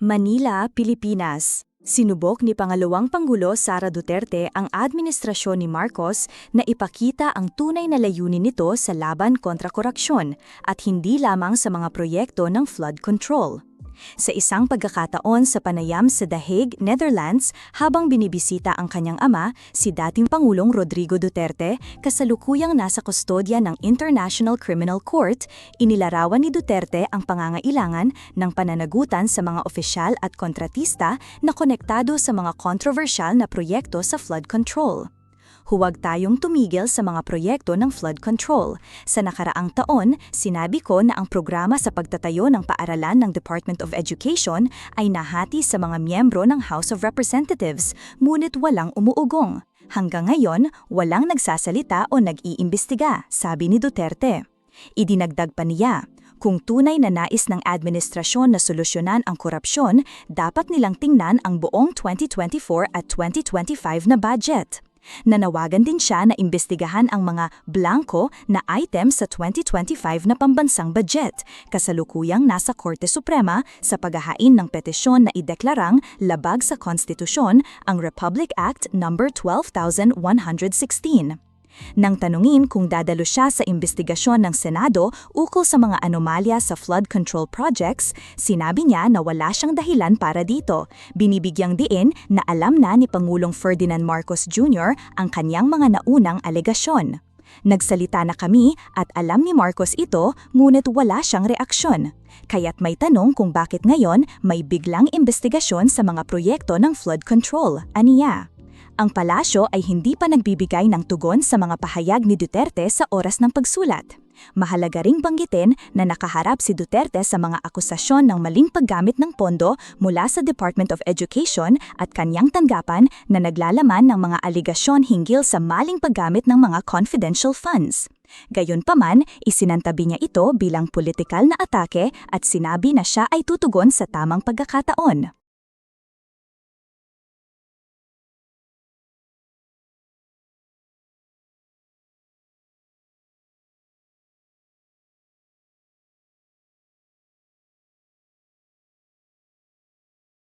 Manila, Pilipinas. Sinubok ni Pangalawang Pangulo Sara Duterte ang administrasyon ni Marcos na ipakita ang tunay na layunin nito sa laban kontra koraksyon at hindi lamang sa mga proyekto ng flood control. Sa isang pagkakataon sa panayam sa The Netherlands, habang binibisita ang kanyang ama, si dating Pangulong Rodrigo Duterte, kasalukuyang nasa kustodya ng International Criminal Court, inilarawan ni Duterte ang pangangailangan ng pananagutan sa mga opisyal at kontratista na konektado sa mga controversial na proyekto sa flood control huwag tayong tumigil sa mga proyekto ng flood control. Sa nakaraang taon, sinabi ko na ang programa sa pagtatayo ng paaralan ng Department of Education ay nahati sa mga miyembro ng House of Representatives, ngunit walang umuugong. Hanggang ngayon, walang nagsasalita o nag-iimbestiga, sabi ni Duterte. Idinagdag pa niya, kung tunay na nais ng administrasyon na solusyonan ang korupsyon, dapat nilang tingnan ang buong 2024 at 2025 na budget. Nanawagan din siya na imbestigahan ang mga blanco na items sa 2025 na pambansang budget, kasalukuyang nasa Korte Suprema sa paghahain ng petisyon na ideklarang labag sa konstitusyon ang Republic Act No. 12116. Nang tanungin kung dadalo siya sa investigasyon ng Senado ukol sa mga anomalya sa flood control projects, sinabi niya na wala siyang dahilan para dito. Binibigyang diin na alam na ni Pangulong Ferdinand Marcos Jr. ang kanyang mga naunang alegasyon. Nagsalita na kami at alam ni Marcos ito ngunit wala siyang reaksyon. Kaya't may tanong kung bakit ngayon may biglang investigasyon sa mga proyekto ng flood control, aniya. Ang palasyo ay hindi pa nagbibigay ng tugon sa mga pahayag ni Duterte sa oras ng pagsulat. Mahalaga ring banggitin na nakaharap si Duterte sa mga akusasyon ng maling paggamit ng pondo mula sa Department of Education at kanyang tanggapan na naglalaman ng mga aligasyon hinggil sa maling paggamit ng mga confidential funds. Gayunpaman, isinantabi niya ito bilang politikal na atake at sinabi na siya ay tutugon sa tamang pagkakataon.